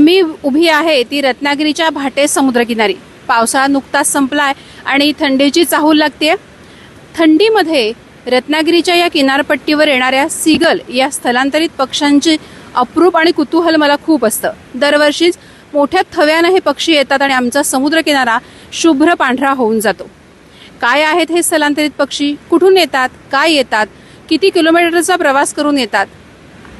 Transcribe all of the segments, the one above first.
मी उभी आहे ती रत्नागिरीच्या भाटे समुद्रकिनारी. पावसाळा नुकताच संपलाय आणि थंडीची चाहूल लागते थंडीमध्ये रत्नागिरीच्या या किनारपट्टीवर येणाऱ्या सीगल या स्थलांतरित पक्ष्यांची अप्रूप आणि कुतूहल मला खूप असतं. दरवर्षीच मोठ्या थव्यानं हे पक्षी येतात आणि आमचा समुद्रकिनारा शुभ्र पांढरा होऊन जातो. काय आहेत हे स्थलांतरित पक्षी? कुठून येतात? काय येतात? किती किलोमीटरचा प्रवास करून येतात?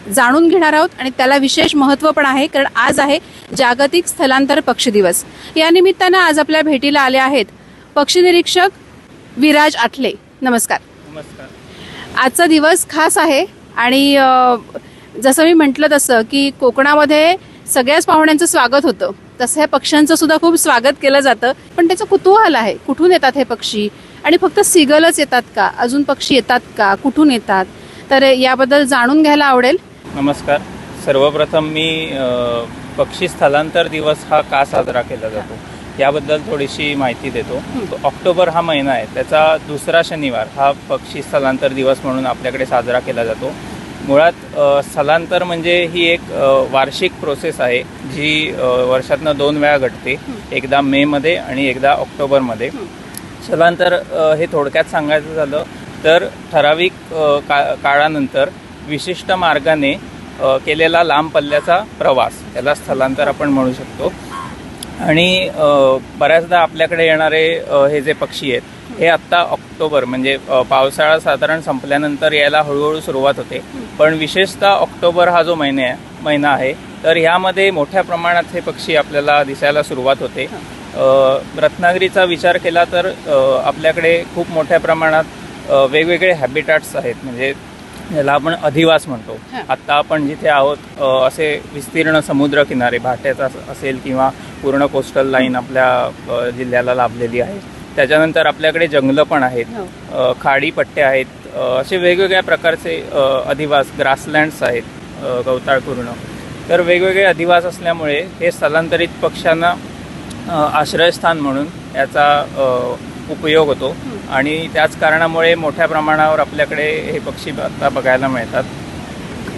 जाणून घेणार आहोत आणि त्याला विशेष महत्त्व पण आहे कारण आज आहे जागतिक स्थलांतर पक्षी दिवस. या निमित्तानं आज आपल्या भेटीला आले आहेत पक्षी निरीक्षक विराज आठले. नमस्कार. नमस्कार. आजचा दिवस खास आहे आणि जसं मी म्हटलं तसं की कोकणामध्ये सगळ्याच पाहुण्यांचं स्वागत होतं. तसं ह्या पक्ष्यांचं सुद्धा खूप स्वागत केलं जातं. पण त्याचं कुतूहल आहे. कुठून येतात हे पक्षी? आणि फक्त सिगलच येतात का? अजून पक्षी येतात का? कुठून येतात? तर याबद्दल जाणून घ्यायला आवडेल. नमस्कार. सर्वप्रथम मी पक्षी स्थलांतर दिवस हा का साजरा केला जातो? याबद्दल थोडीशी माहिती देतो. ऑक्टोबर हा महिना आहे. त्याचा दुसरा शनिवार हा पक्षी स्थलांतर दिवस म्हणून आपल्याकडे साजरा केला जातो. मुळात स्थलांतर म्हणजे ही एक वार्षिक प्रोसेस आहे जी वर्षातनं दोन वेळा घडते. एकदा मेमध्ये आणि एकदा ऑक्टोबरमध्ये स्थलांतर हे थोडक्यात सांगायचं झालं तर ठराविक का काळानंतर विशिष्ट मार्गाने केलेला लांब पल्ल्याचा प्रवास. याला स्थलांतर आपण म्हणू शकतो. आणि बऱ्याचदा आपल्याकडे येणारे हे जे पक्षी आहेत हे आत्ता ऑक्टोबर म्हणजे पावसाळा साधारण संपल्यानंतर यायला हळूहळू सुरुवात होते. पण विशेषतः ऑक्टोबर हा जो महिने आहे महिना आहे तर ह्यामध्ये मोठ्या प्रमाणात हे पक्षी आपल्याला दिसायला सुरुवात होते. रत्नागिरीचा विचार केला तर आपल्याकडे खूप मोठ्या प्रमाणात वेगवेगळे हॅबिटॅट्स आहेत. म्हणजे याला आपण अधिवास म्हणतो. आत्ता आपण जिथे आहोत असे विस्तीर्ण समुद्र किनारे भाट्याचा अस- असेल किंवा पूर्ण कोस्टल लाईन आपल्या जिल्ह्याला लाभलेली आहे. त्याच्यानंतर आपल्याकडे जंगलं पण आहेत. हो. खाडी पट्ट्या आहेत. असे वेगवेगळ्या प्रकारचे अधिवास ग्रासलँड्स आहेत अ, गवताळ पूर्ण तर वेगवेगळे अधिवास असल्यामुळे हे स्थलांतरित पक्ष्यांना आश्रयस्थान म्हणून याचा उपयोग होतो. आणि त्याच कारणामुळे मोठ्या प्रमाणावर आपल्याकडे हे पक्षी आता बघायला मिळतात.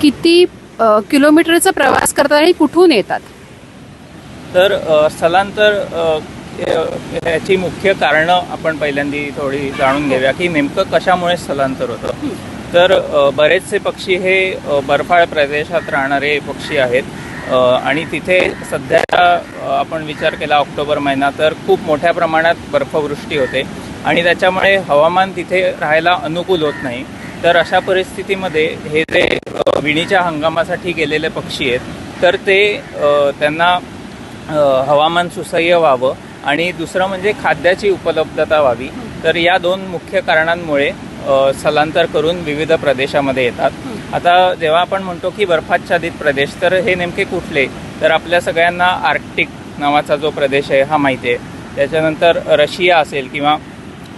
किती अ, किलोमीटरचा प्रवास करतात आणि कुठून येतात? तर अ, स्थलांतर अ, याची मुख्य कारणं आपण पहिल्यांदी थोडी जाणून घेऊया की नेमकं कशामुळे स्थलांतर होतं. तर अ, बरेचसे पक्षी हे अ, बर्फाळ प्रदेशात राहणारे पक्षी आहेत. अ, आणि तिथे सध्या अ, आपण विचार केला ऑक्टोबर महिना तर खूप मोठ्या प्रमाणात बर्फवृष्टी होते. आणि त्याच्यामुळे हवामान तिथे राहायला अनुकूल होत नाही. तर अशा परिस्थितीमध्ये हे जे विणीच्या हंगामासाठी गेलेले पक्षी आहेत तर ते त्यांना हवामान सुसह्य व्हावं आणि दुसरं म्हणजे खाद्याची उपलब्धता व्हावी. तर या दोन मुख्य कारणांमुळे स्थलांतर करून विविध प्रदेशामध्ये येतात. आता जेव्हा आपण म्हणतो की बर्फाच्छादित प्रदेश तर हे नेमके कुठले? तर आपल्या सगळ्यांना आर्क्टिक नावाचा जो प्रदेश आहे हा माहिती आहे. त्याच्यानंतर रशिया असेल किंवा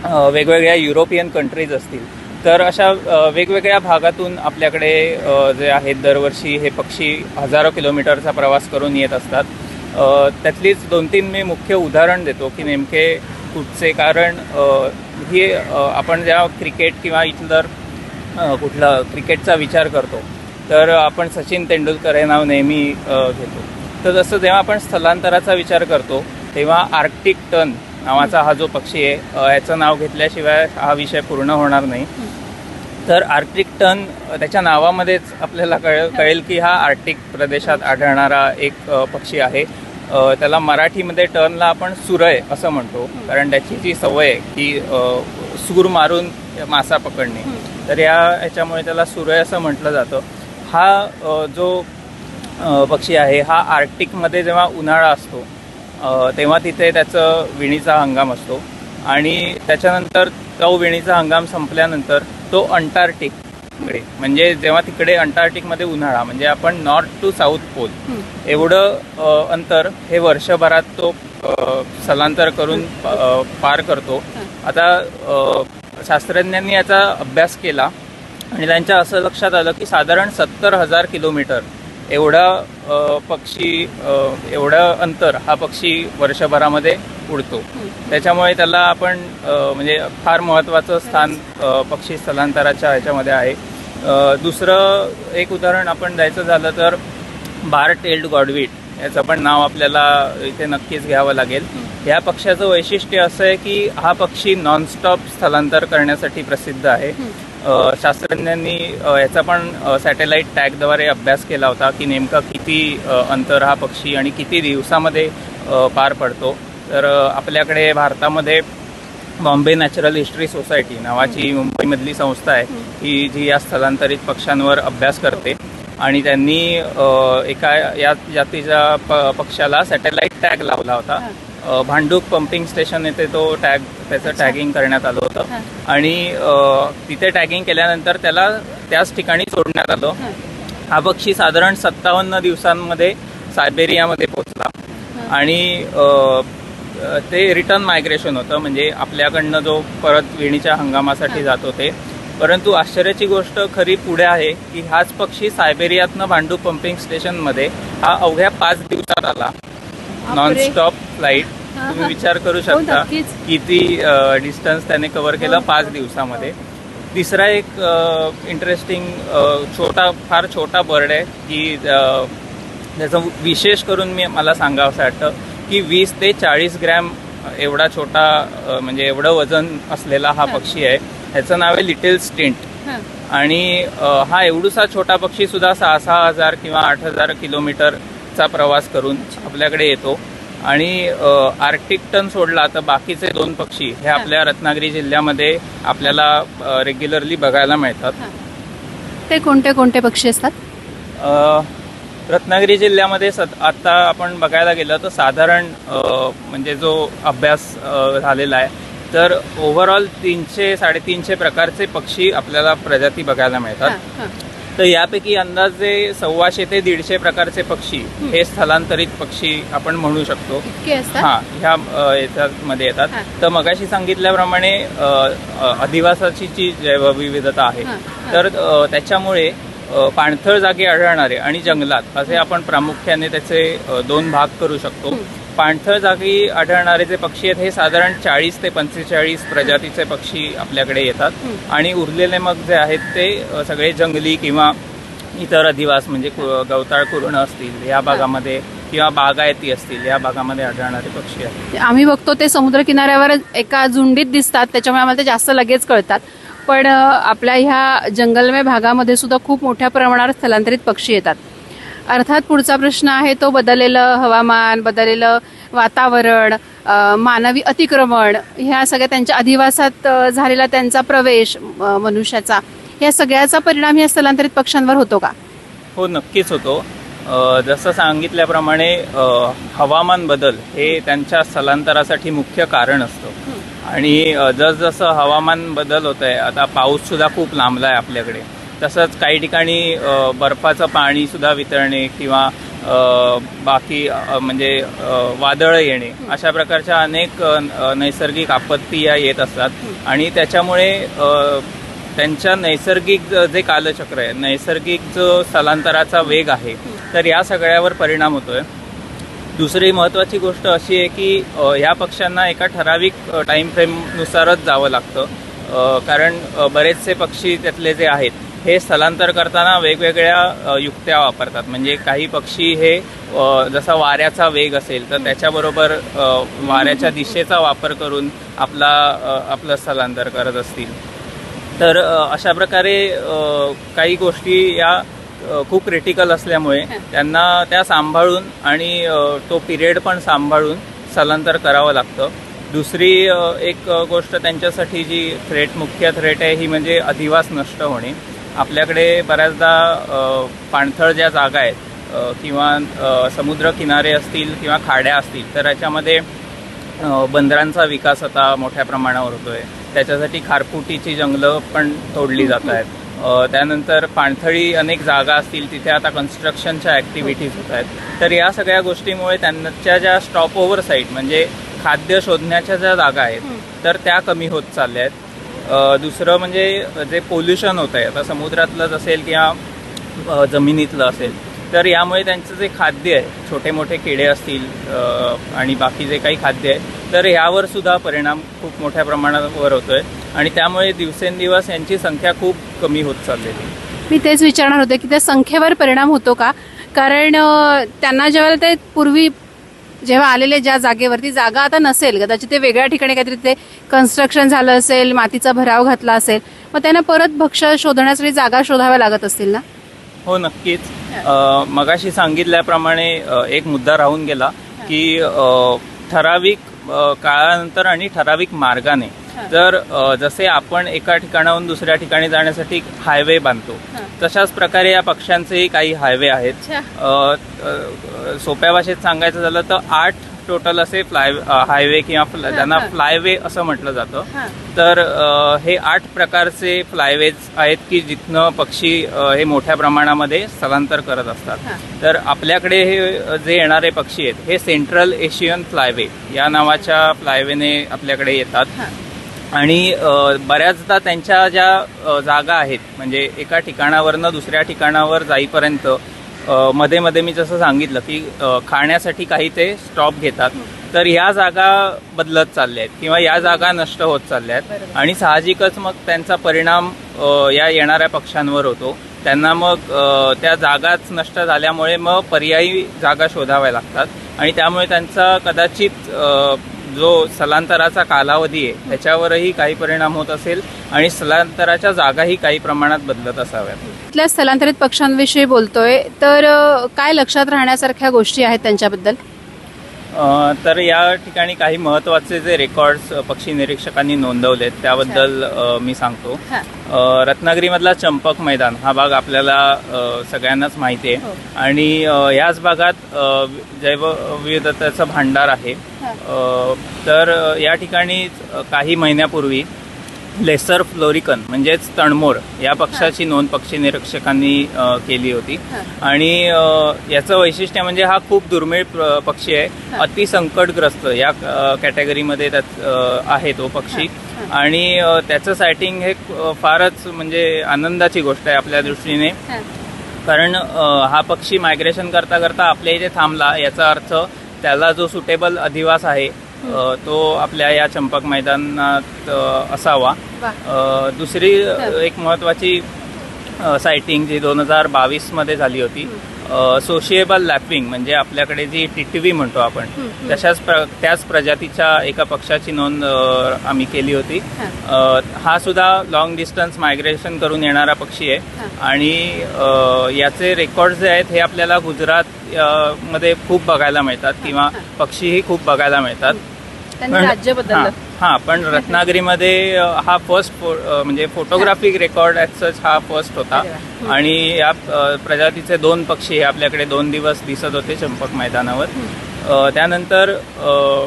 वेगवेगळ्या युरोपियन कंट्रीज असतील. तर अशा वेगवेगळ्या भागातून आपल्याकडे जे आहेत दरवर्षी हे पक्षी हजारो किलोमीटरचा प्रवास करून येत असतात. त्यातलीच दोन तीन मी मुख्य उदाहरण देतो की नेमके कुठचे कारण हे आपण जेव्हा क्रिकेट किंवा इतर कुठला क्रिकेटचा विचार करतो तर आपण सचिन तेंडुलकर हे नाव नेहमी घेतो. तर जसं जेव्हा आपण स्थलांतराचा विचार करतो तेव्हा आर्क्टिक टन नावाचा हा जो पक्षी आहे अ, याचं नाव घेतल्याशिवाय हा विषय पूर्ण होणार नाही. तर आर्क्टिक टन त्याच्या नावामध्येच आपल्याला कळेल कळेल की हा आर्क्टिक प्रदेशात आढळणारा एक पक्षी आहे. त्याला मराठीमध्ये टर्नला आपण सुरय असं म्हणतो. कारण त्याची जी सवय आहे की सूर मारून मासा पकडणे. तर या ह्याच्यामुळे त्याला सुरय असं म्हटलं जातं. हा जो पक्षी आहे हा आर्क्टिकमध्ये जेव्हा उन्हाळा असतो तेव्हा तिथे त्याचं विणीचा हंगाम असतो. आणि त्याच्यानंतर तो विणीचा हंगाम संपल्यानंतर तो अंटार्क्टिककडे म्हणजे जेव्हा तिकडे अंटार्क्टिकमध्ये उन्हाळा म्हणजे आपण नॉर्थ टू साऊथ पोल एवढं अंतर हे वर्षभरात तो स्थलांतर करून पार करतो. आता शास्त्रज्ञांनी याचा अभ्यास केला आणि त्यांच्या असं लक्षात आलं की साधारण सत्तर हजार किलोमीटर एवढा पक्षी एवढं अंतर हा पक्षी वर्षभरामध्ये उडतो. त्याच्यामुळे त्याला आपण म्हणजे फार महत्त्वाचं स्थान पक्षी स्थलांतराच्या ह्याच्यामध्ये आहे. दुसरं एक उदाहरण आपण द्यायचं झालं तर बार टेल्ड गॉडवीट याचं पण नाव आपल्याला इथे नक्कीच घ्यावं लागेल. या पक्षाचं वैशिष्ट्य असं आहे की हा पक्षी नॉनस्टॉप स्थलांतर करण्यासाठी प्रसिद्ध आहे. शास्त्रज्ञांनी याचा पण सॅटेलाईट टॅगद्वारे अभ्यास केला होता की नेमका किती अंतर हा पक्षी आणि किती दिवसामध्ये पार पडतो. तर आपल्याकडे भारतामध्ये बॉम्बे नॅचरल हिस्ट्री सोसायटी नावाची मुंबईमधली संस्था आहे की जी या स्थलांतरित पक्ष्यांवर अभ्यास करते आणि त्यांनी एका या जातीच्या प- पक्षाला सॅटेलाईट टॅग लावला होता. भांडूप पंपिंग स्टेशन येथे तो टॅग त्याचं टॅगिंग करण्यात आलं होतं. आणि तिथे टॅगिंग केल्यानंतर त्याला त्याच ठिकाणी सोडण्यात आलं. हा. पक्षी साधारण सत्तावन्न दिवसांमध्ये सायबेरियामध्ये पोहोचला. आणि ते रिटर्न मायग्रेशन होतं. म्हणजे आपल्याकडनं जो परत विणीच्या हंगामासाठी जात होते. परंतु आश्चर्याची गोष्ट खरी पुढे आहे की हाच पक्षी सायबेरियातनं भांडू पंपिंग स्टेशनमध्ये हा अवघ्या पाच दिवसात आला. नॉन स्टॉप फ्लाईट हा, तुम्ही हा. विचार करू हो, शकता. किती डिस्टन्स त्याने कव्हर केलं पाच दिवसामध्ये. तिसरा एक इंटरेस्टिंग छोटा फार छोटा बर्ड आहे की त्याचं विशेष करून मी मला सांगावं असं वाटतं की वीस ते चाळीस ग्रॅम एवढा छोटा म्हणजे एवढं वजन असलेला हा पक्षी आहे. ह्याचं नाव आहे लिटिल स्टिंट हं. आणि हा एवढूसा छोटा पक्षी सुद्धा सहा सहा हजार किंवा आठ हजार किलोमीटरचा प्रवास करून आपल्याकडे येतो. आणि अ, आर्क्टिक टन सोडला तर बाकीचे दोन पक्षी हे आपल्या रत्नागिरी जिल्ह्यामध्ये आपल्याला रेग्युलरली बघायला मिळतात. ते कोणते कोणते पक्षी असतात? रत्नागिरी जिल्ह्यामध्ये सत आता आपण बघायला गेलं तर साधारण म्हणजे जो अभ्यास झालेला आहे तर ओव्हरऑल तीनशे साडेतीनशे प्रकारचे पक्षी आपल्याला प्रजाती बघायला मिळतात. तर यापैकी अंदाजे सव्वाशे ते दीडशे प्रकारचे पक्षी हे स्थलांतरित पक्षी आपण म्हणू शकतो. हा ह्या याच्यामध्ये येतात. तर मगाशी सांगितल्याप्रमाणे अधिवासाची जी जैवविविधता आहे. तर त्याच्यामुळे पाणथळ जागी आढळणारे आणि जंगलात असे आपण प्रामुख्याने त्याचे दोन भाग करू शकतो. पाणथळ जागी आढळणारे जे पक्षी आहेत हे साधारण चाळीस ते पंचेचाळीस प्रजातीचे पक्षी आपल्याकडे येतात. आणि उरलेले मग जे आहेत ते सगळे जंगली किंवा इतर अधिवास म्हणजे कु- गवताळ कुरण असतील या भागामध्ये किंवा बागायती असतील या भागामध्ये आढळणारे पक्षी आहेत. आम्ही बघतो ते समुद्र किनाऱ्यावर एका झुंडीत दिसतात त्याच्यामुळे आम्हाला ते जास्त लगेच कळतात. पण आपल्या ह्या जंगलमय भागामध्ये सुद्धा खूप मोठ्या प्रमाणावर स्थलांतरित पक्षी येतात. अर्थात पुढचा प्रश्न आहे तो बदललेलं हवामान बदललेलं वातावरण मानवी अतिक्रमण ह्या सगळ्या त्यांच्या अधिवासात झालेला त्यांचा प्रवेश मनुष्याचा या सगळ्याचा परिणाम या स्थलांतरित पक्ष्यांवर होतो का? हो नक्कीच होतो. जसं सांगितल्याप्रमाणे हवामान बदल हे त्यांच्या स्थलांतरासाठी मुख्य कारण असतं. आणि जसजसं हवामान बदल होत आहे आता पाऊस सुद्धा खूप लांबला आहे आपल्याकडे. तसंच काही ठिकाणी बर्फाचं पाणीसुद्धा वितरणे वितळणे किंवा बाकी म्हणजे वादळं येणे अशा प्रकारच्या अनेक नैसर्गिक आपत्ती या येत असतात. आणि त्याच्यामुळे त्यांच्या नैसर्गिक जे कालचक्र आहे नैसर्गिक जो स्थलांतराचा वेग आहे तर या सगळ्यावर परिणाम होतोय. दुसरी महत्त्वाची गोष्ट अशी आहे की ह्या पक्ष्यांना एका ठराविक टाईम फ्रेमनुसारच जावं लागतं. कारण बरेचसे पक्षी त्यातले जे आहेत हे स्थलांतर करताना वेगवेगळ्या युक्त्या वापरतात. म्हणजे काही पक्षी हे जसा वाऱ्याचा वेग असेल तर त्याच्याबरोबर वाऱ्याच्या दिशेचा वापर करून आपला आपलं स्थलांतर करत असतील. तर अशा प्रकारे काही गोष्टी या खूप क्रिटिकल असल्यामुळे त्यांना त्या सांभाळून आणि तो पिरियड पण सांभाळून स्थलांतर करावं लागतं. दुसरी एक गोष्ट त्यांच्यासाठी जी थ्रेट मुख्य थ्रेट आहे ही म्हणजे अधिवास नष्ट होणे. आपल्याकडे बऱ्याचदा पाणथळ ज्या जागा आहेत किंवा समुद्र किनारे असतील किंवा खाड्या असतील तर याच्यामध्ये बंदरांचा विकास आता मोठ्या प्रमाणावर होतोय. त्याच्यासाठी खारफुटीची जंगलं पण तोडली जात आहेत. त्यानंतर पाणथळी अनेक जागा असतील तिथे आता कन्स्ट्रक्शनच्या ॲक्टिव्हिटीज होत आहेत. तर या सगळ्या गोष्टीमुळे त्यांच्या ज्या स्टॉप ओव्हर साईट म्हणजे खाद्य शोधण्याच्या ज्या जागा आहेत तर त्या कमी होत चालल्या आहेत. दुसरं म्हणजे जे पोल्युशन होतं आहे आता समुद्रातलंच असेल किंवा जमिनीतलं असेल तर यामुळे त्यांचं जे खाद्य आहे छोटे मोठे किडे असतील आणि बाकी जे काही खाद्य आहे तर यावर सुद्धा परिणाम खूप मोठ्या प्रमाणावर होतोय. आणि त्यामुळे दिवसेंदिवस यांची संख्या खूप कमी होत चाललेली मी तेच विचारणार होते की त्या संख्येवर परिणाम होतो का? कारण त्यांना जेव्हा ते पूर्वी जेव्हा आलेले ज्या जागेवरती जागा आता नसेल कदाचित ते वेगळ्या ठिकाणी काहीतरी ते कन्स्ट्रक्शन झालं असेल मातीचा भराव घातला असेल मग त्यांना परत भक्ष शोधण्यासाठी जागा शोधाव्या लागत असतील ना? हो नक्कीच. मगाशी सांगितल्याप्रमाणे एक मुद्दा राहून गेला की ठराविक काळानंतर आणि ठराविक मार्गाने तर जसे आपण एका ठिकाणाहून दुसऱ्या ठिकाणी जाण्यासाठी हायवे बांधतो तशाच प्रकारे या पक्ष्यांचेही काही हायवे आहेत. सोप्या भाषेत सांगायचं झालं तर आठ टोटल असे फ्लाय हायवे किंवा त्यांना फ्लायवे असं म्हटलं जातं. तर हे आठ प्रकारचे फ्लायवेज आहेत की जिथनं पक्षी हे मोठ्या प्रमाणामध्ये स्थलांतर करत असतात. तर आपल्याकडे हे जे येणारे पक्षी आहेत हे सेंट्रल एशियन फ्लायवे या नावाच्या फ्लायवेने आपल्याकडे येतात. आणि बऱ्याचदा त्यांच्या ज्या जागा आहेत म्हणजे एका ठिकाणावरनं दुसऱ्या ठिकाणावर जाईपर्यंत मध्ये मध्ये मी जसं सांगितलं की खाण्यासाठी काही ते स्टॉप घेतात तर ह्या जागा बदलत चालल्या आहेत किंवा या जागा नष्ट होत चालल्या आहेत आणि साहजिकच मग त्यांचा परिणाम या येणाऱ्या पक्ष्यांवर होतो. त्यांना मग त्या जागाच नष्ट झाल्यामुळे मग पर्यायी जागा शोधाव्या लागतात आणि त्यामुळे त्यांचा कदाचित जो स्थलांतराचा कालावधी आहे त्याच्यावरही काही परिणाम होत असेल आणि स्थलांतराच्या जागाही काही प्रमाणात बदलत असाव्यात. इथल्या स्थलांतरित पक्षांविषयी बोलतोय तर काय लक्षात राहण्यासारख्या गोष्टी आहेत त्यांच्याबद्दल? तर या ठिकाणी काही महत्त्वाचे जे रेकॉर्ड्स पक्षी निरीक्षकांनी नोंदवलेत त्याबद्दल मी सांगतो. रत्नागिरीमधला चंपक मैदान हा भाग आपल्याला सगळ्यांनाच माहिती आहे. आणि अ, याच भागात जैवविविधतेचं भांडार आहे. तर या ठिकाणी काही महिन्यापूर्वी लेसर फ्लोरिकन म्हणजेच तणमोर या पक्षाची नोंद पक्षी निरीक्षकांनी केली होती. आणि याचं वैशिष्ट्य म्हणजे हा खूप दुर्मिळ पक्षी आहे. अतिसंकटग्रस्त या कॅटेगरीमध्ये त्यात आहे तो पक्षी. आणि त्याचं सायटिंग हे फारच म्हणजे आनंदाची गोष्ट आहे आपल्या दृष्टीने. कारण हा पक्षी मायग्रेशन करता करता आपल्या इथे थांबला. याचा अर्थ त्याला जो सुटेबल अधिवास आहे तो आपल्या या चंपक मैदानात असावा. दुसरी एक महत्वाची सायटिंग जी दोन हजार बावीसमध्ये झाली होती सोशिएबल लॅपिंग म्हणजे आपल्याकडे जी टिटवी म्हणतो आपण तशाच प्र- त्याच प्रजातीच्या एका पक्षाची नोंद आम्ही केली होती. हा. सुद्धा लॉंग डिस्टन्स मायग्रेशन करून येणारा पक्षी आहे. आणि याचे रेकॉर्ड जे आहेत हे आपल्याला गुजरात मध्ये खूप बघायला मिळतात किंवा पक्षीही खूप बघायला मिळतात. त्यांनी पण- राज्य बदललं. हा, हा पण रत्नागिरीमध्ये अ, हा फर्स्ट म्हणजे फोटोग्राफिक रेकॉर्ड ॲट सच हा फर्स्ट होता. आणि या अ, प्रजातीचे दोन पक्षी हे आपल्याकडे दोन दिवस दिसत होते चंपक मैदानावर. अ, त्यानंतर अ,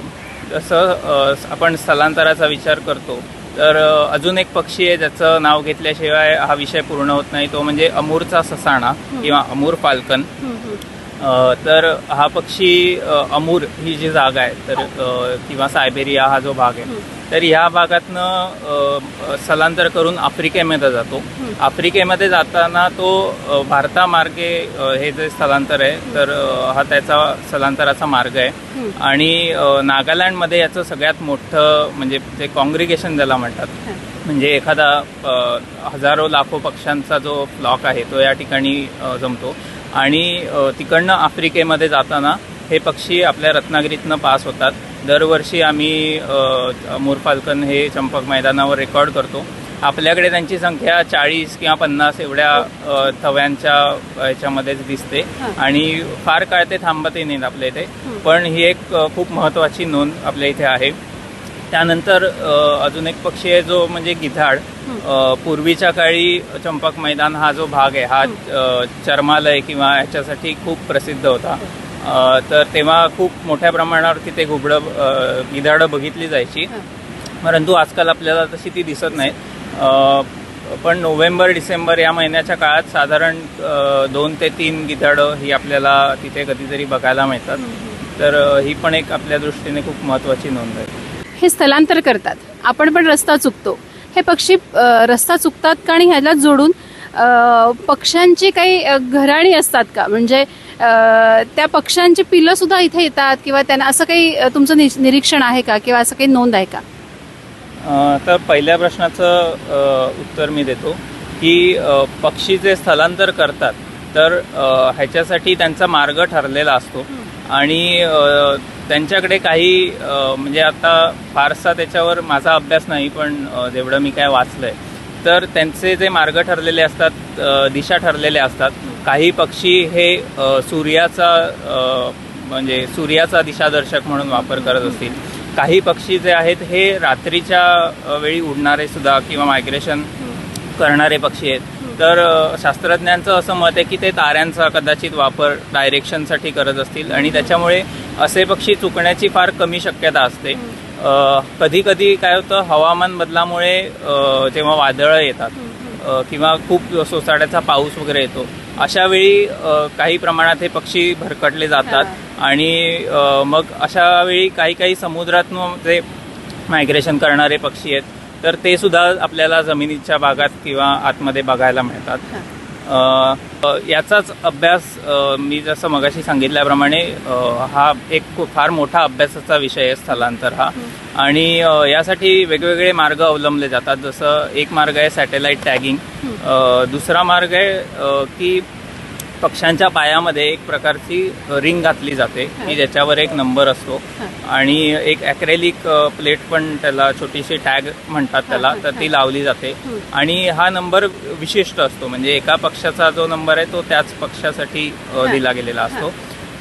जसं अ, आपण स्थलांतराचा विचार करतो तर अ, अजून एक पक्षी आहे ज्याचं नाव घेतल्याशिवाय हा विषय पूर्ण होत नाही. तो म्हणजे अमूरचा ससाणा किंवा अमूर फाल्कन तर हा पक्षी अमूर ही जी जागा आहे तर किंवा सायबेरिया हा जो भाग आहे तर ह्या भागातनं स्थलांतर करून आफ्रिकेमध्ये जातो. आफ्रिकेमध्ये जाताना तो भारतामार्गे हे जे स्थलांतर आहे तर हा त्याचा स्थलांतराचा मार्ग आहे. आणि नागालँडमध्ये याचं सगळ्यात मोठं म्हणजे जे कॉंग्रिगेशन ज्याला म्हणतात म्हणजे एखादा हजारो लाखो पक्ष्यांचा जो फ्लॉक आहे तो या ठिकाणी जमतो. आणि तिकडनं आफ्रिकेमध्ये जाताना हे पक्षी आपल्या रत्नागिरीतनं पास होतात. दरवर्षी आम्ही अ, मोर फाल्कन हे चंपक मैदानावर रेकॉर्ड करतो. आपल्याकडे त्यांची संख्या चाळीस किंवा पन्नास एवढ्या थव्यांच्या ह्याच्यामध्येच दिसते. आणि फार काळ ते थांबतही नाहीत आपल्या इथे. पण ही एक खूप महत्वाची नोंद आपल्या इथे आहे. त्यानंतर अजून एक पक्षी आहे जो म्हणजे गिधाड. पूर्वीच्या काळी चंपक मैदान हा जो भाग आहे हा चर्मालय किंवा ह्याच्यासाठी खूप प्रसिद्ध होता. तर तेव्हा खूप मोठ्या प्रमाणावर तिथे घुबडं गिधाडं बघितली जायची. परंतु आजकाल आपल्याला तशी ती दिसत नाहीत अ, पण नोव्हेंबर डिसेंबर या महिन्याच्या काळात साधारण दोन ते तीन गिधाडं ही आपल्याला तिथे कधीतरी बघायला मिळतात. तर ही पण एक आपल्या दृष्टीने खूप महत्वाची नोंद आहे. हे स्थलांतर करतात. आपण पण रस्ता चुकतो. हे पक्षी रस्ता चुकतात का आणि ह्याला जोडून पक्ष्यांची काही घराणी असतात का? म्हणजे त्या पक्ष्यांची पिलं सुद्धा इथे येतात किंवा त्यांना असं काही तुमचं निरीक्षण आहे का किंवा असं काही नोंद आहे का? तर पहिल्या प्रश्नाचं उत्तर मी देतो की पक्षी जे स्थलांतर करतात तर ह्याच्यासाठी त्यांचा मार्ग ठरलेला असतो. आणि त्यांच्याकडे काही म्हणजे आता फारसा त्याच्यावर माझा अभ्यास नाही पण जेवढं मी काय वाचलंय तर त्यांचे जे मार्ग ठरलेले असतात दिशा ठरलेल्या असतात. काही पक्षी हे सूर्याचा म्हणजे सूर्याचा दिशादर्शक म्हणून वापर करत असतील. काही पक्षी जे आहेत हे रात्रीच्या वेळी उडणारे सुद्धा किंवा मायग्रेशन करणारे पक्षी आहेत. तर शास्त्रज्ञांचं असं मत आहे की ते ताऱ्यांचा कदाचित वापर डायरेक्शनसाठी करत असतील आणि त्याच्यामुळे असे पक्षी चुकण्याची फार कमी शक्यता असते. कधी कधी काय होतं हवामान बदलामुळे जेव्हा वादळं येतात किंवा खूप सोसाट्याचा पाऊस वगैरे येतो अशा वेळी काही प्रमाणात हे पक्षी भरकटले जातात आणि मग अशा वेळी काही काही समुद्रातून जे मायग्रेशन करणारे पक्षी आहेत तर ते सुद्धा आपल्याला जमिनीच्या भागात किंवा आतमध्ये बघायला मिळतात. याचाच अभ्यास मी जसं मगाशी सांगितल्याप्रमाणे हा एक खूप- फार मोठा अभ्यासाचा विषय आहे स्थलांतर हा. आणि यासाठी वेगवेगळे मार्ग अवलंबले जातात. जसं एक मार्ग आहे सॅटेलाइट टॅगिंग. दुसरा मार्ग आहे की पक्ष्यांच्या पायामध्ये एक प्रकारची रिंग घातली जाते की ज्याच्यावर एक नंबर असतो. आणि एक ॲक्रेलिक प्लेट पण त्याला छोटीशी टॅग म्हणतात त्याला तर ती लावली जाते. आणि हा नंबर विशिष्ट असतो म्हणजे एका पक्षाचा जो नंबर आहे तो त्याच पक्षासाठी दिला गेलेला असतो.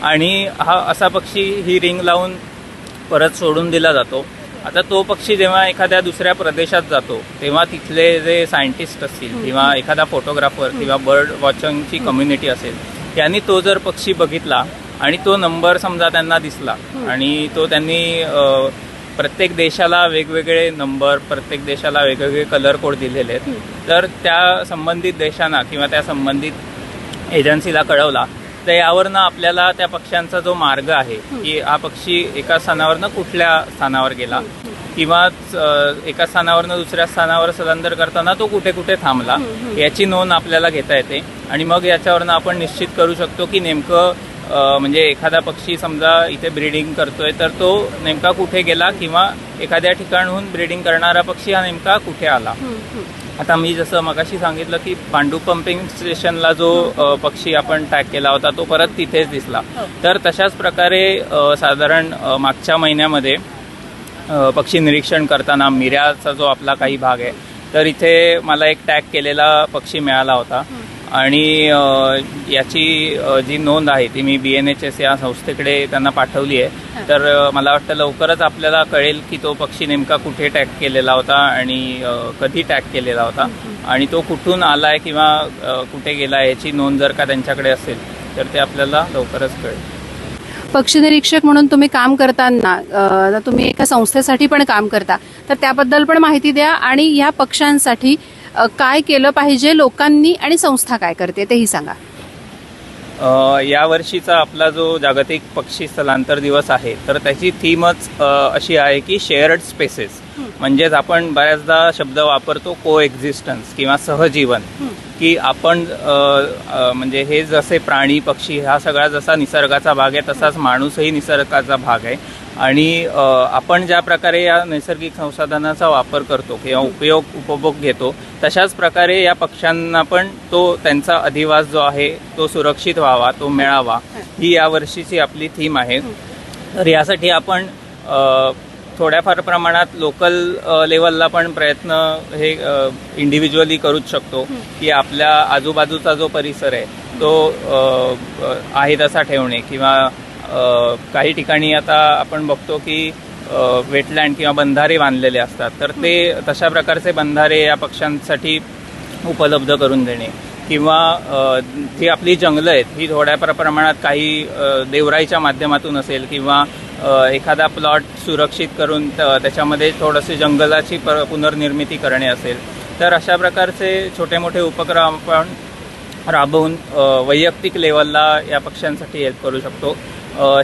आणि हा असा पक्षी ही रिंग लावून परत सोडून दिला जातो. आता तो पक्षी जेव्हा एखाद्या दुसऱ्या प्रदेशात जातो तेव्हा तिथले जे सायंटिस्ट असतील किंवा एखादा फोटोग्राफर किंवा बर्ड वॉचिंगची कम्युनिटी असेल त्यांनी तो जर पक्षी बघितला आणि तो नंबर समजा त्यांना दिसला आणि तो त्यांनी प्रत्येक देशाला वेगवेगळे नंबर प्रत्येक देशाला वेगवेगळे कलर कोड दिलेले आहेत तर त्या संबंधित देशांना किंवा त्या संबंधित एजन्सीला कळवला तर यावरनं आपल्याला त्या पक्ष्यांचा जो मार्ग आहे की हा पक्षी एका स्थानावरनं कुठल्या स्थानावर गेला किंवा एका स्थानावरनं दुसऱ्या स्थानावर स्थलांतर करताना तो कुठे कुठे थांबला याची नोंद आपल्याला घेता येते. आणि मग याच्यावरनं आपण निश्चित करू शकतो की नेमकं म्हणजे एखादा पक्षी समजा इथे ब्रीडिंग करतोय तर तो नेमका कुठे गेला किंवा एखाद्या ठिकाणहून ब्रीडिंग करणारा पक्षी हा नेमका कुठे आला? आता मी जसं मगाशी सांगितलं की पांडू पंपिंग स्टेशनला जो पक्षी आपण टॅग केला होता तो परत तिथेच दिसला. तर तशाच प्रकारे साधारण मागच्या महिन्यामध्ये पक्षी निरीक्षण करताना मिऱ्याचा जो आपला काही भाग आहे तर इथे मला एक टॅग केलेला पक्षी मिळाला होता. आणि याची जी नोंद आहे ती मी बी एन एच एस या संस्थेकडे त्यांना पाठवली आहे. तर मला वाटतं लवकरच आपल्याला कळेल की तो पक्षी नेमका कुठे टॅग केलेला होता आणि कधी टॅग केलेला होता. आणि तो कुठून आलाय किंवा अ, कुठे गेला याची नोंद जर का त्यांच्याकडे असेल तर ते आपल्याला लवकरच कळेल. पक्षी निरीक्षक म्हणून तुम्ही काम करताना तुम्ही एका संस्थेसाठी पण काम करता. तर त्याबद्दल पण माहिती द्या आणि या पक्ष्यांसाठी काय केलं पाहिजे लोकांनी आणि संस्था काय करते तेही सांगा. अ, या वर्षीचा आपला जो जागतिक पक्षी स्थलांतर दिवस आहे तर त्याची थीमच अशी आहे की शेअर्ड स्पेसेस म्हणजेच आपण बऱ्याचदा शब्द वापरतो को एक्झिस्टन्स किंवा सहजीवन. की आपण म्हणजे हे जसे प्राणी पक्षी हा सगळा जसा निसर्गाचा भाग आहे तसाच माणूसही निसर्गाचा भाग आहे. आणि आपण ज्या प्रकारे या नैसर्गिक संसाधनाचा वापर करतो किंवा उपयोग उपभोग घेतो तशाच प्रकारे या पक्ष्यांना पण तो त्यांचा अधिवास जो आहे तो सुरक्षित व्हावा तो मिळावा ही यावर्षीची आपली थीम आहे. तर यासाठी आपण थोड्याफार प्रमाणात लोकल लेवलला पण प्रयत्न हे इंडिव्हिज्युअली करूच शकतो की आपल्या आजूबाजूचा जो परिसर आहे तो आहे तसा ठेवणे किंवा काही ठिकाणी आता आपण बघतो की वेटलँड किंवा बंधारे बांधलेले असतात तर ते तशा प्रकारचे बंधारे या पक्ष्यांसाठी उपलब्ध करून देणे. किंवा जी आपली जंगलं आहेत ही थोड्या प्र- प्रमाणात काही देवराईच्या माध्यमातून असेल किंवा एखादा प्लॉट सुरक्षित करून त्याच्यामध्ये थोडंसे जंगलाची प- पुनर्निर्मिती करणे असेल तर अशा प्रकारचे छोटे मोठे उपक्रम आपण राबवून वैयक्तिक लेवलला या पक्ष्यांसाठी हेल्प करू शकतो.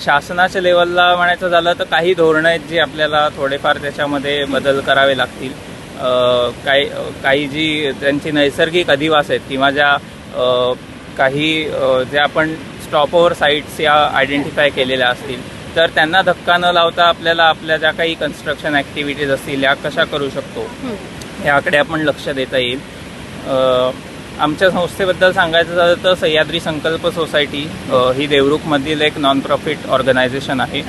शासनाच्या लेवलला म्हणायचं झालं तर काही धोरणं आहेत जी आपल्याला थोडेफार त्याच्यामध्ये बदल करावे लागतील. काही काही जी त्यांची नैसर्गिक अधिवास आहेत किंवा ज्या काही ज्या आपण स्टॉपओव्हर साईट्स या आयडेंटिफाय केलेल्या असतील तर त्यांना धक्का न लावता आपल्याला आपल्या ज्या काही कन्स्ट्रक्शन ॲक्टिव्हिटीज असतील या कशा करू शकतो? याकडे आपण लक्ष देता येईल. आमच्या संस्थेबद्दल सांगायचं झालं तर सह्याद्री संकल्प सोसायटी ही देवरुखमधील एक नॉन प्रॉफिट ऑर्गनायझेशन आहे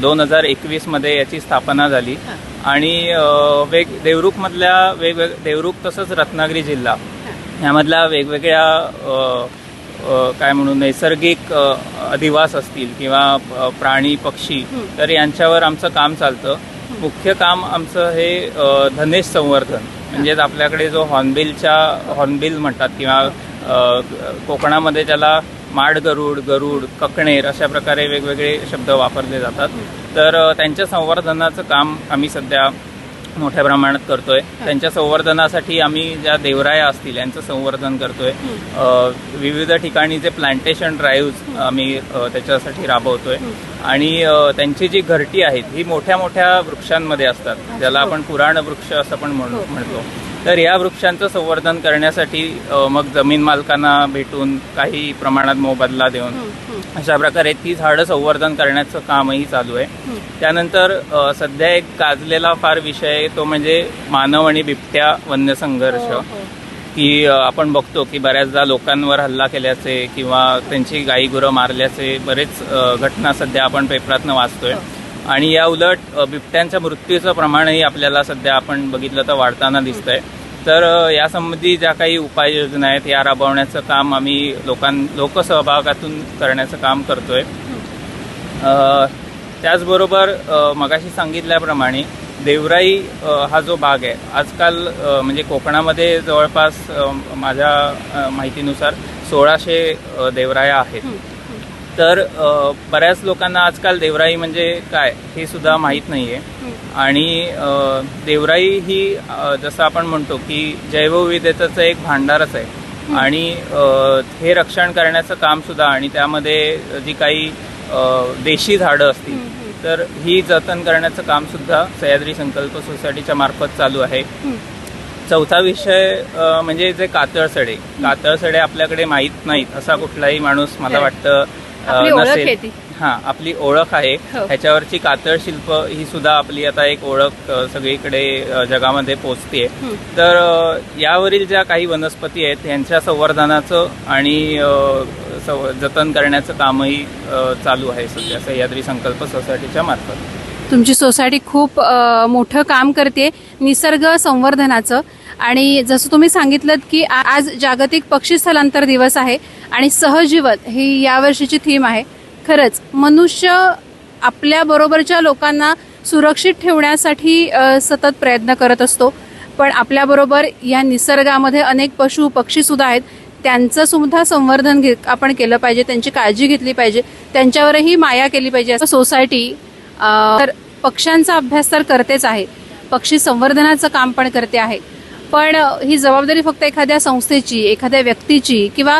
दोन हजार एकवीसमध्ये याची स्थापना झाली. आणि वेग देवरुखमधल्या वेगवेग देवरुख तसंच रत्नागिरी जिल्हा. यामधल्या वेगवेगळ्या काय म्हणू नैसर्गिक अधिवास असतील किंवा प्राणी पक्षी तर यांच्यावर आमचं काम चालतं. मुख्य काम आमचं हे धनेश संवर्धन. म्हणजेच आपल्याकडे जो हॉर्नबिलच्या हॉर्नबिल म्हणतात किंवा कोकणामध्ये त्याला माड गरुड गरुड ककणेर अशा प्रकारे वेगवेगळे शब्द वापरले जातात. तर त्यांच्या संवर्धनाचं काम आम्ही सध्या मोठ्या प्रमाणात करतोय. त्यांच्या संवर्धनासाठी आम्ही ज्या देवराया असतील यांचं संवर्धन करतोय. विविध ठिकाणी जे प्लांटेशन ड्राईव्ह आम्ही त्याच्यासाठी राबवतोय. आणि त्यांची जी घरटी आहेत ही मोठ्या मोठ्या वृक्षांमध्ये असतात. ज्याला आपण पुराण वृक्ष असं पण म्हण- म्हणतो. तर या वृक्षांचं संवर्धन करण्यासाठी मग जमीन मालकांना भेटून काही प्रमाणात मोबदला देऊन अशा प्रकारे ती झाडं संवर्धन करण्याचं कामही चालू आहे. त्यानंतर सध्या एक गाजलेला फार विषय तो म्हणजे मानव आणि बिबट्या वन्य संघर्ष. की अ, आपण बघतो की बऱ्याचदा लोकांवर हल्ला केल्याचे किंवा त्यांची गाई गुरं मारल्याचे बरेच घटना सध्या आपण पेपरातनं वाचतोय. आणि या उलट बिबट्यांच्या मृत्यूचं प्रमाणही आपल्याला सध्या आपण बघितलं तर वाढताना दिसतंय. तर यासंबंधी ज्या काही उपाययोजना आहेत या राबवण्याचं काम आम्ही लोकां लोकसहभागातून करण्याचं काम करतोय. आहे त्याचबरोबर मगाशी सांगितल्याप्रमाणे देवराई हा जो भाग आहे आजकाल म्हणजे कोकणामध्ये जवळपास माझ्या माहितीनुसार सोळाशे देवराया आहेत. तर बऱ्याच लोकांना आजकाल देवराई म्हणजे काय हे सुद्धा माहीत नाहीये. आणि देवराई ही जसं आपण म्हणतो की जैवविविधतेचं एक भांडारच आहे. आणि हे रक्षण करण्याचं काम सुद्धा आणि त्यामध्ये जी काही देशी झाडं असतील तर ही जतन करण्याचं काम सुद्धा सह्याद्री संकल्प सोसायटीच्या मार्फत चालू आहे. चौथा विषय म्हणजे जे कातळसडे. कातळसडे आपल्याकडे माहीत नाहीत असा कुठलाही माणूस मला वाटतं आपली ओळख आहे ती. हा आपली ओळख आहे. हो. ह्याच्यावरची कातळ शिल्प ही सुद्धा आपली आता एक ओळख अ, सगळीकडे अ, जगामध्ये पोचते तर अ, यावरील ज्या काही वनस्पती आहेत यांच्या संवर्धनाचं आणि अ, सव- जतन करण्याचं कामही अ, चालू आहे सध्या सह्याद्री संकल्प सोसायटीच्या मार्फत. तुमची सोसायटी खूप अ, मोठं काम करते निसर्ग संवर्धनाचं. आणि जसं तुम्ही सांगितलं की आ- आज जागतिक पक्षी स्थलांतर दिवस आहे आणि सहजीवन ही यावर्षीची थीम आहे. खरंच मनुष्य आपल्याबरोबरच्या लोकांना सुरक्षित ठेवण्यासाठी सतत प्रयत्न करत असतो. पण आपल्याबरोबर या निसर्गामध्ये अनेक पशु पक्षीसुद्धा आहेत. त्यांचं सुद्धा संवर्धन घे आपण केलं पाहिजे त्यांची काळजी घेतली पाहिजे. त्यांच्यावरही माया केली पाहिजे. असं सोसायटी तर पक्ष्यांचा अभ्यास तर करतेच आहे. पक्षी संवर्धनाचं काम पण करते आहे. पण ही जबाबदारी फक्त एखाद्या संस्थेची एखाद्या व्यक्तीची किंवा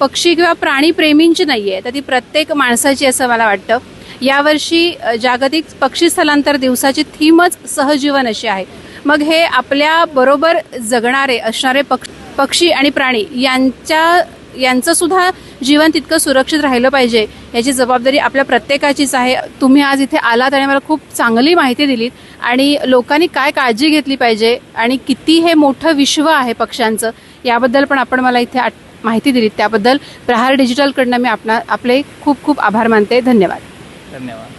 पक्षी किंवा प्राणीप्रेमींची नाही आहे तर ती प्रत्येक माणसाची असं मला वाटतं. यावर्षी जागतिक पक्षी स्थलांतर दिवसाची थीमच सहजीवन अशी आहे. मग हे आपल्या बरोबर जगणारे असणारे पक्ष पक्षी आणि प्राणी यांच्या यांचं सुद्धा जीवन तितकं सुरक्षित राहिलं पाहिजे याची जबाबदारी आपल्या प्रत्येकाचीच आहे. तुम्ही आज इथे आलात आणि मला खूप चांगली माहिती दिलीत आणि लोकांनी काय काळजी घेतली पाहिजे आणि किती हे मोठं विश्व आहे पक्ष्यांचं याबद्दल पण आपण मला इथे आठ- माहिती दिलीत त्याबद्दल प्रहार डिजिटलकडनं मी आपणा आपले खूप खूप आभार मानते. धन्यवाद. धन्यवाद.